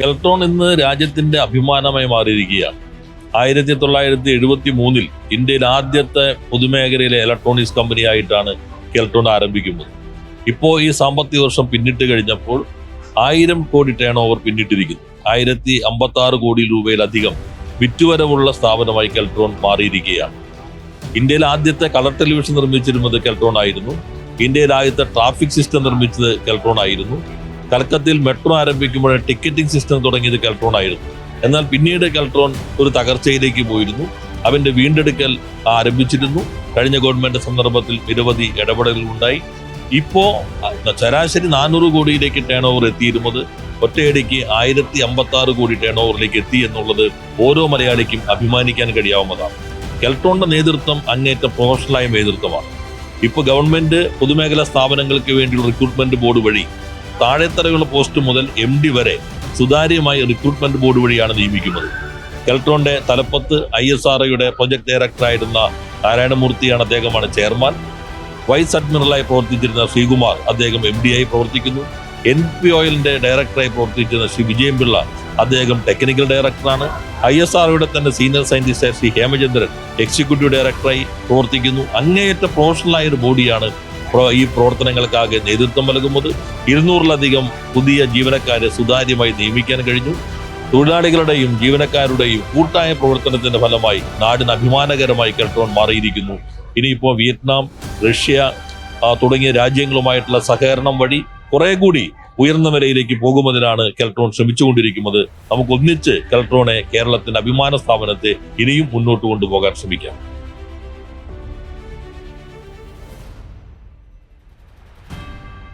കെൽട്രോൺ ഇന്ന് രാജ്യത്തിന്റെ അഭിമാനമായി മാറിയിരിക്കുകയാണ്. ആയിരത്തി തൊള്ളായിരത്തി എഴുപത്തി മൂന്നിൽ ഇന്ത്യയിൽ ആദ്യത്തെ പൊതുമേഖലയിലെ ഇലക്ട്രോണിക്സ് കമ്പനിയായിട്ടാണ് കെൽട്രോൺ ആരംഭിക്കുന്നത്. ഇപ്പോൾ ഈ സാമ്പത്തിക വർഷം പിന്നിട്ട് കഴിഞ്ഞപ്പോൾ ആയിരം കോടി ടേൺ ഓവർ പിന്നിട്ടിരിക്കുന്നു. ആയിരത്തി അമ്പത്തി ആറ് കോടി രൂപയിലധികം വിറ്റുവരവുള്ള സ്ഥാപനമായി കെൽട്രോൺ മാറിയിരിക്കുകയാണ്. ഇന്ത്യയിൽ ആദ്യത്തെ കളർ ടെലിവിഷൻ നിർമ്മിച്ചിരുന്നത് കെൽട്രോൺ ആയിരുന്നു. ഇന്ത്യയിൽ ആദ്യത്തെ ട്രാഫിക് സിസ്റ്റം നിർമ്മിച്ചത് കെൽട്രോൺ ആയിരുന്നു. കൽക്കത്തയിൽ മെട്രോ ആരംഭിക്കുമ്പോൾ ടിക്കറ്റിംഗ് സിസ്റ്റം തുടങ്ങിയത് കെൽട്രോൺ ആയിരുന്നു. എന്നാൽ പിന്നീട് കെൽട്രോൺ ഒരു തകർച്ചയിലേക്ക് പോയിരുന്നു. അവന്റെ വീണ്ടെടുക്കൽ ആരംഭിച്ചിരുന്നു. കഴിഞ്ഞ ഗവൺമെന്റ് സന്ദർഭത്തിൽ നിരവധി ഇടപെടലുകൾ ഉണ്ടായി. ഇപ്പോ ശരാശരി നാനൂറ് കോടിയിലേക്ക് ടേൺ ഓവർ എത്തിയിരുന്നത് ഒറ്റയടിക്ക് ആയിരത്തി അമ്പത്തി ആറ് കോടി ടേൺ ഓവറിലേക്ക് എത്തി എന്നുള്ളത് ഓരോ മലയാളിക്കും അഭിമാനിക്കാൻ കഴിയാവുന്നതാണ്. കെൽട്രോണിന്റെ നേതൃത്വം അങ്ങേറ്റ പ്രൊഫഷണലായ നേതൃത്വമാണ്. ഇപ്പൊ ഗവൺമെന്റ് പൊതുമേഖലാ സ്ഥാപനങ്ങൾക്ക് വേണ്ടിയുള്ള റിക്രൂട്ട്മെന്റ് ബോർഡ് വഴി താഴെത്തറയുള്ള പോസ്റ്റ് മുതൽ എം ഡി വരെ സുതാര്യമായി റിക്രൂട്ട്മെന്റ് ബോർഡ് വഴിയാണ് നിയമിക്കുന്നത്. കെൽട്രോണിന്റെ തലപ്പത്ത് ഐ എസ് ആർ ഒയുടെ പ്രൊജക്ട് ഡയറക്ടറായിരുന്ന നാരായണമൂർത്തിയാണ് അദ്ദേഹമാണ് ചെയർമാൻ വൈസ് അഡ്മിറലായി പ്രവർത്തിച്ചിരുന്ന ശ്രീകുമാർ അദ്ദേഹം എം ഡി ആയി പ്രവർത്തിക്കുന്നു. എൻ പി ഓയിലിന്റെ ഡയറക്ടറായി പ്രവർത്തിച്ചിരുന്ന ശ്രീ വിജയം പിള്ള അദ്ദേഹം ടെക്നിക്കൽ ഡയറക്ടറാണ് ഐ എസ് ആർഒയുടെ തന്നെ senior scientist Shri Hemachandran executive ഡയറക്ടറായി പ്രവർത്തിക്കുന്നു. അങ്ങേയറ്റ പ്രൊഫഷണലായ ഒരു ബോഡിയാണ് ഈ പ്രവർത്തനങ്ങൾക്കാകെ നേതൃത്വം നൽകുന്നത് ഇരുന്നൂറിലധികം പുതിയ ജീവനക്കാരെ സുതാര്യമായി നിയമിക്കാൻ കഴിഞ്ഞു. തൊഴിലാളികളുടെയും ജീവനക്കാരുടെയും കൂട്ടായ പ്രവർത്തനത്തിന്റെ ഫലമായി നാടിന് അഭിമാനകരമായി കെൽട്രോൺ മാറിയിരിക്കുന്നു. ഇനിയിപ്പോൾ വിയറ്റ്നാം റഷ്യ തുടങ്ങിയ രാജ്യങ്ങളുമായിട്ടുള്ള സഹകരണം വഴി കുറെ കൂടി ഉയർന്ന നിലയിലേക്ക് പോകുന്നതിനാണ് കെൽട്രോൺ ശ്രമിച്ചുകൊണ്ടിരിക്കുന്നത്. നമുക്ക് ഒന്നിച്ച് കെൽട്രോണെ കേരളത്തിന്റെ അഭിമാന സ്ഥാപനത്തെ ഇനിയും മുന്നോട്ട് കൊണ്ടുപോകാൻ ശ്രമിക്കാം.